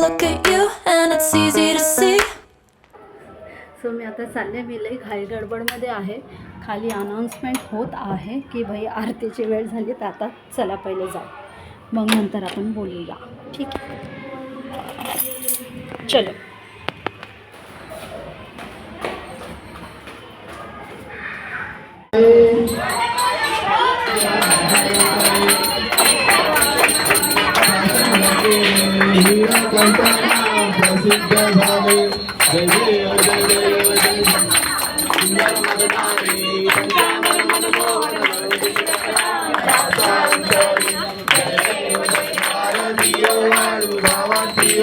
look at you and it's easy to see. So मी आता चालले मी लई घाई गडबडमध्ये आहे. खाली अनाऊन्समेंट होत आहे की भाई आरतीची वेळ झाली तर आता चला पहिले जाऊ. मग नंतर आपण बोलूया. ठीक. आहे चलो. प्रसिद्ध झाले जय जय जय जय जय सुंदर मदनारी पंचानन मनमोहन भारतीय वाळू भावातीय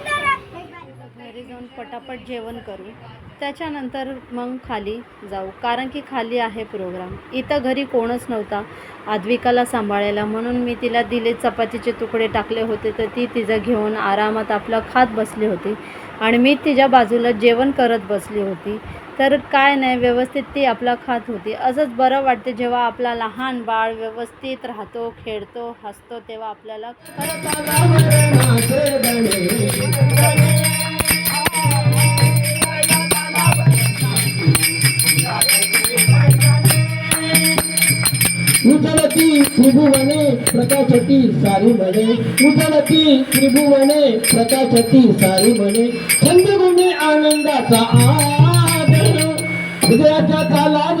म्हणून पटापट जेवण करू. त्याच्यानंतर मग खाली जाऊ. कारण की खाली आहे प्रोग्राम इथं घरी कोणच नव्हता. आद्विकाला सांभाळायला. म्हणून मी तिला दिले चपातीचे तुकडे टाकले होते तर ती तिचं घेऊन आरामात आपलं खात बसली होती. आणि मी तिच्या बाजूला जेवण करत बसली होती. तर काय नाही व्यवस्थित ती आपला खात होती. असंच बरं वाटते जेव्हा आपला लहान बाळ व्यवस्थित राहतो खेळतो हसतो तेव्हा आपल्याला उजळती त्रिभुवने प्रकाशती सारी म्हणे उजळती त्रिभुवने प्रकाशती सारी म्हणे छंदगुणे आनंदाचा आदर. हृदयाच्या तालावर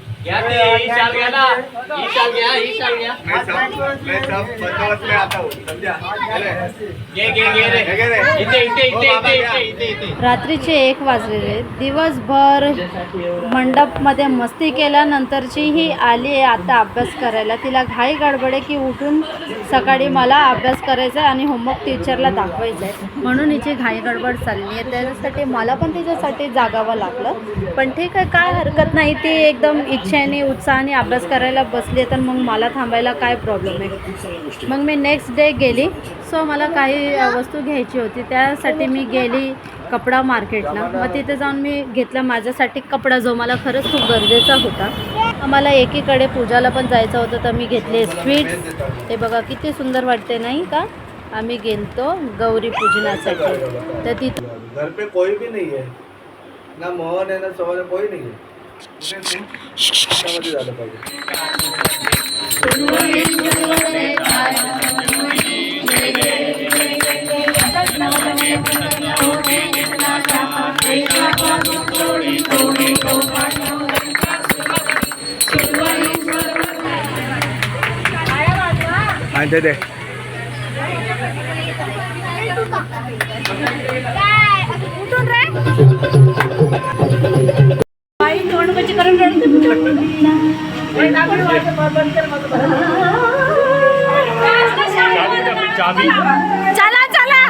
सब- सब में आता हूँ, समझा? घे रे. घे रे. बाबा, घ्या. रात्रीचे एक वाजलेले दिवसभर मंडपमध्ये मस्ती केल्यानंतरची ही आली आहे आता अभ्यास करायला. तिला घाई गडबड आहे की उठून सकाळी मला अभ्यास करायचा आहे आणि होमवर्क टीचरला दाखवायचं आहे म्हणून हिची घाई गडबड चालली आहे. त्याच्यासाठी मला पण तिच्यासाठी जागावं लागलं. पण ठीक आहे काय हरकत नाही. ती एकदम इच्छेने उत्साहाने अभ्यास करायला बसली तर मग मला थांबायला काय प्रॉब्लेम आहे? मग मी नेक्स्ट डे गेली. सो मला काही वस्तू घ्यायची होती. त्यासाठी मी गेली कपडा मार्केटला मग तिथे जाऊन मी घेतला माझ्यासाठी कपडा जो मला खरंच खूप गरजेचा होता. मला एकीकडे पूजाला पण जायचं होतं तर मी घेतले स्वीट्स हे बघा किती सुंदर वाटते नाही का? आम्ही गेलतो गौरी पूजनासाठी. तर तिथे घर पे कोई भी नहीं है. ना मोहन है ना सोहन कोई नहीं है. त्यामध्ये झालं पाहिजे हा, दे चला चला.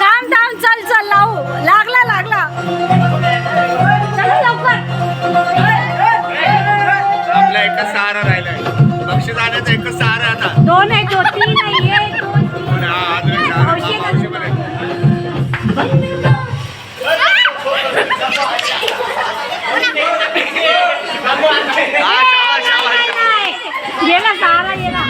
थांब थांब चल. चल लावू. लागला लागला. चला लवकर. आपला एकच सहारा राहिलाय. बक्षीस आणायचा एकच सहारा आता. दोन आहे तो तीन. शाबास. गेला सारा गेला अरे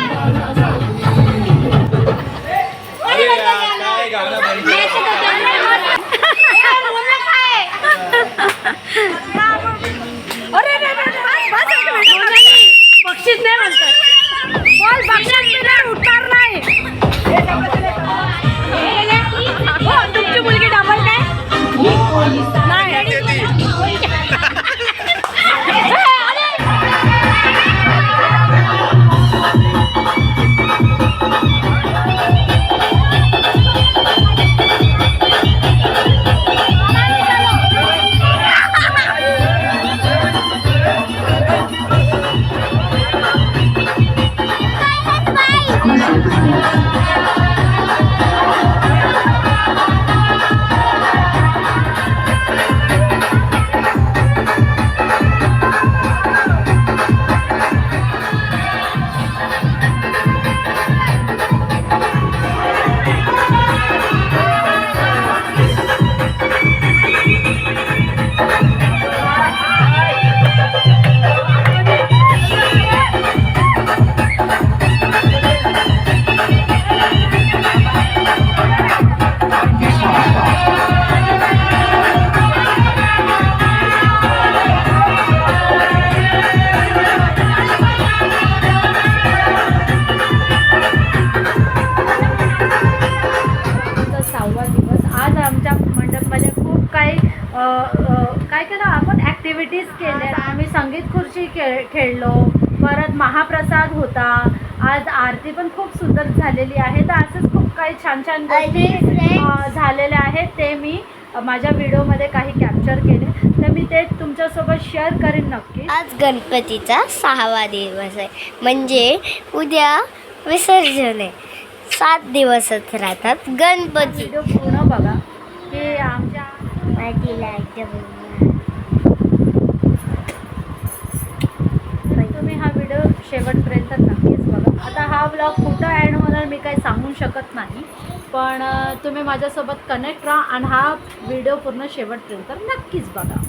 ॲक्टिव्हिटीज केल्या. आम्ही संगीत खुर्ची खेळ खेळलो. परत महाप्रसाद होता. आज आरती पण खूप सुंदर झालेली आहे. तर असंच खूप काही छान छान गोष्टी झालेल्या आहेत. ते मी माझ्या व्हिडिओमध्ये काही कॅप्चर केले. तर मी ते तुमच्यासोबत शेअर करेन नक्की. आज गणपतीचा सहावा दिवस आहे. म्हणजे उद्या विसर्जन आहे. सात दिवसच राहतात गणपती. व्हिडिओ पूर्ण बघा. की आमच्या माझी लाइट तुम्ही हा व्हिडिओ शेवटपर्यंत नक्कीच बघा. आता हा ब्लॉग कुठं ॲड होणार मी काही सांगू शकत नाही. पण तुम्ही माझ्यासोबत कनेक्ट राहा आणि हा व्हिडिओ पूर्ण शेवटपर्यंत नक्कीच बघा.